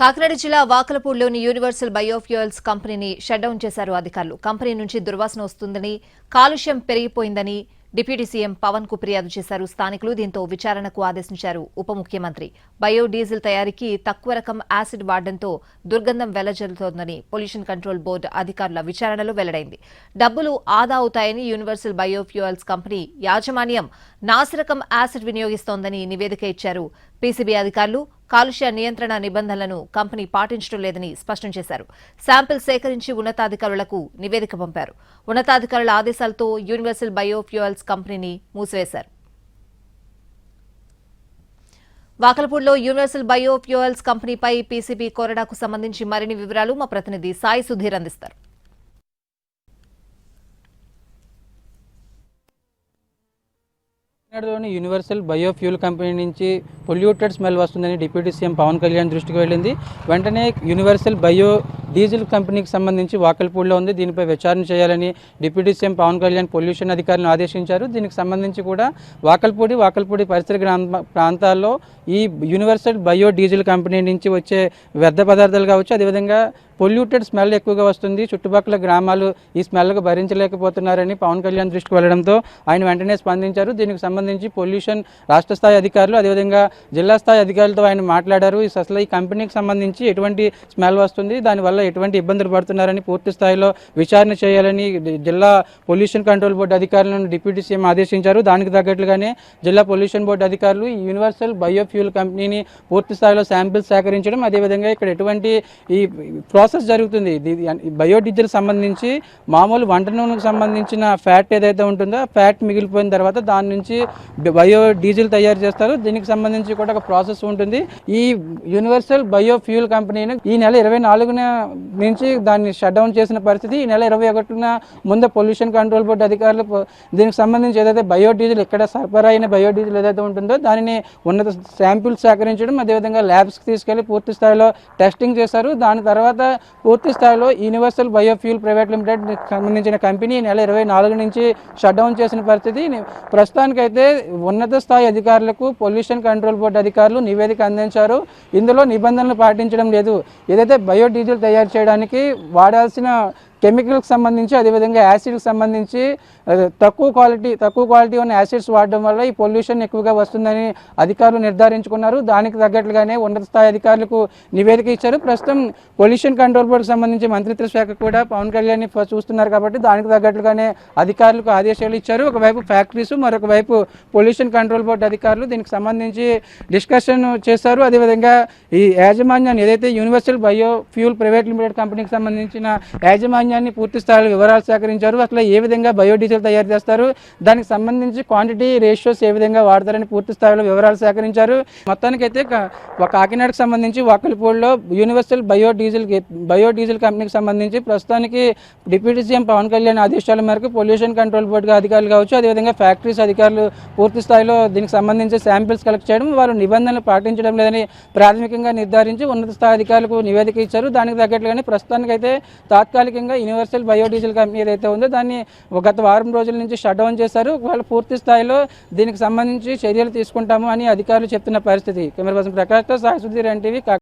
కాకినాడ జిల్లా వాకలపూడిలోని universal biofuels కంపెనీని షట్డౌన్ చేశారు అధికారులు. కంపెనీ నుంచి దుర్వాసన వస్తుందని కాలుష్యం పెరిగిపోయిందని డిప్యూటీ సీఎం పవన్కు ఫిర్యాదు చేశారు. స్థానికులు దీంతో విచారణకు ఆదేశించారు. ఉప ముఖ్యమంత్రి బయోడీజిల్ తయారీకి తక్కువ రకం యాసిడ్ వాడడంతో దుర్గంధం వెల్లజల్లుతోందని పొల్యూషన్ కంట్రోల్ బోర్డు అధికారుల విచారణలో వెల్లడైంది. డబ్బులు ఆదా అవుతాయని యూనివర్సల్ బయోఫ్యూయల్స్ కంపెనీ యాజమాన్యం నాసిరకం యాసిడ్ వినియోగిస్తోందని నివేదిక ఇచ్చారు. పీసీబీ అధికారులు కాలుష్య నియంత్రణ నిబంధనలను కంపెనీ పాటించడం లేదని స్పష్టం చేశారు. శాంపిల్ సేకరించి ఉన్నతాధికారులకు నివేదిక పంపారు. ఉన్నతాధికారుల ఆదేశాలతో యూనివర్సల్ బయోఫ్యూయల్స్ కంపెనీని మూసివేశారు. వాకలపూడిలో యూనివర్సల్ బయోఫ్యూయల్స్ కంపెనీపై పీసీబీ కొరడాకు సంబంధించి మరిన్ని వివరాలు మా ప్రతినిధి సాయి సుధీర్ అందిస్తారు. తమిళనాడులోని యూనివర్సల్ బయోఫ్యూల్ కంపెనీ నుంచి పొల్యూటెడ్ స్మెల్ వస్తుందని డిప్యూటీ సీఎం పవన్ కళ్యాణ్ దృష్టికి వెళ్ళింది. వెంటనే యూనివర్సల్ బయో డీజిల్ కంపెనీకి సంబంధించి వాకల్పూడిలో ఉంది. దీనిపై విచారణ చేయాలని deputy CM Pawan Kalyan pollution అధికారులను ఆదేశించారు. దీనికి సంబంధించి కూడా వాకల్పూడి వాకల్పూడి పరిసర గ్రామ ప్రాంతాల్లో ఈ యూనివర్సల్ బయో డీజిల్ కంపెనీ నుంచి వచ్చే వ్యర్థ పదార్థాలు కావచ్చు అదేవిధంగా పొల్యూటెడ్ స్మెల్ ఎక్కువగా వస్తుంది. చుట్టుపక్కల గ్రామాలు ఈ స్మెల్కు భరించలేకపోతున్నారని పవన్ కళ్యాణ్ దృష్టికి వెళ్ళడంతో ఆయన వెంటనే స్పందించారు. దీనికి సంబంధించి పొల్యూషన్ రాష్ట్ర స్థాయి అధికారులు అదేవిధంగా జిల్లా స్థాయి అధికారులతో ఆయన మాట్లాడారు. ఈ అసలు ఈ కంపెనీకి సంబంధించి ఎటువంటి స్మెల్ వస్తుంది దానివల్ల ఎటువంటి ఇబ్బందులు పడుతున్నారని పూర్తి స్థాయిలో విచారణ చేయాలని జిల్లా పొల్యూషన్ కంట్రోల్ బోర్డు అధికారులను డిప్యూటీ సీఎం ఆదేశించారు. దానికి తగ్గట్లుగానే జిల్లా పొల్యూషన్ బోర్డు అధికారులు ఈ యూనివర్సల్ బయోఫ్యూల్ కంపెనీని పూర్తి స్థాయిలో శాంపిల్స్ సేకరించడం అదేవిధంగా ఇక్కడ ఎటువంటి ఈ ప్రాసెస్ జరుగుతుంది. బయోడీజిల్ సంబంధించి మామూలు వంట నూనెకు సంబంధించిన ఫ్యాట్ ఏదైతే ఉంటుందో ఫ్యాట్ మిగిలిపోయిన తర్వాత దాని నుంచి బయో డీజిల్ తయారు చేస్తారు. దీనికి సంబంధించి కూడా ఒక ప్రాసెస్ ఉంటుంది. ఈ యూనివర్సల్ బయోఫ్యూల్ కంపెనీని ఈ నెల ఇరవై నాలుగున నుంచి దాన్ని షట్ డౌన్ చేసిన పరిస్థితి ఈ నెల ఇరవై ఒకటిన ముందు పొల్యూషన్ కంట్రోల్ బోర్డు అధికారులు దీనికి సంబంధించి ఏదైతే బయోడీజిల్ ఇక్కడ సరఫరా అయిన బయోడీజిల్ ఏదైతే ఉంటుందో దానిని ఉన్నత శాంపిల్స్ సేకరించడం అదేవిధంగా ల్యాబ్స్కి తీసుకెళ్ళి పూర్తి స్థాయిలో టెస్టింగ్ చేశారు. దాని తర్వాత పూర్తి స్థాయిలో యూనివర్సల్ బయోఫ్యూల్ ప్రైవేట్ లిమిటెడ్ సంబంధించిన కంపెనీ నెల ఇరవై నాలుగు నుంచి షట్ డౌన్ చేసిన పరిస్థితి. ప్రస్తుతానికైతే ఉన్నత స్థాయి అధికారులకు పొల్యూషన్ కంట్రోల్ బోర్డు అధికారులు నివేదిక అందించారు. ఇందులో నిబంధనలు పాటించడం లేదు. ఏదైతే బయోడీజిల్ తయారు తయారు చేయడానికి వాడాల్సిన కెమికల్కి సంబంధించి అదేవిధంగా యాసిడ్కి సంబంధించి తక్కువ క్వాలిటీ తక్కువ క్వాలిటీ ఉన్న యాసిడ్స్ వాడడం వల్ల ఈ పొల్యూషన్ ఎక్కువగా వస్తుందని అధికారులు నిర్ధారించుకున్నారు. దానికి తగ్గట్లుగానే ఉన్నత స్థాయి అధికారులకు నివేదిక ఇచ్చారు. ప్రస్తుతం పొల్యూషన్ కంట్రోల్ బోర్డుకి సంబంధించి మంత్రిత్వ శాఖ కూడా పవన్ కళ్యాణ్ చూస్తున్నారు కాబట్టి దానికి తగ్గట్లుగానే అధికారులకు ఆదేశాలు ఇచ్చారు. ఒకవైపు ఫ్యాక్టరీస్ మరొక వైపు పొల్యూషన్ కంట్రోల్ బోర్డు అధికారులు దీనికి సంబంధించి డిస్కషన్ చేశారు. అదేవిధంగా ఈ యాజమాన్యాన్ని ఏదైతే universal bio fuel private limited కంపెనీకి సంబంధించిన యాజమాన్యం యాజమాన్యాన్ని పూర్తి స్థాయిలో వివరాలు సేకరించారు. అసలు ఏ విధంగా బయోడీజిల్ తయారు చేస్తారు? దానికి సంబంధించి క్వాంటిటీ రేషియోస్ ఏ విధంగా వాడతారని పూర్తి స్థాయిలో వివరాలు సేకరించారు. మొత్తానికైతే కాకినాడకు సంబంధించి వాకలిపూడిలో universal biodiesel biodiesel bio diesel కంపెనీకి సంబంధించి ప్రస్తుతానికి డిప్యూటీ సీఎం పవన్ కళ్యాణ్ ఆదేశాల మేరకు పొల్యూషన్ కంట్రోల్ బోర్డు అధికారులు కావచ్చు అదేవిధంగా ఫ్యాక్టరీస్ అధికారులు పూర్తి స్థాయిలో దీనికి సంబంధించి శాంపిల్స్ కలెక్ట్ చేయడం వారు నిబంధనలు పాటించడం లేదని ప్రాథమికంగా నిర్ధారించి ఉన్నత స్థాయి అధికారులకు నివేదిక ఇచ్చారు. దానికి తగ్గట్లుగానే ప్రస్తుతానికైతే తాత్కాలికంగా యూనివర్సల్ బయోడీజిల్ కంపెనీ ఏదైతే ఉందో దాన్ని గత వారం రోజుల నుంచి షట్ డౌన్ చేశారు. వాళ్ళు పూర్తి స్థాయిలో దీనికి సంబంధించి చర్యలు తీసుకుంటాము అని అధికారులు చెప్తున్న పరిస్థితి. కెమెరా పర్సన్ ప్రకాష్తో సాయి సుధీర్ ఎన్టీవీ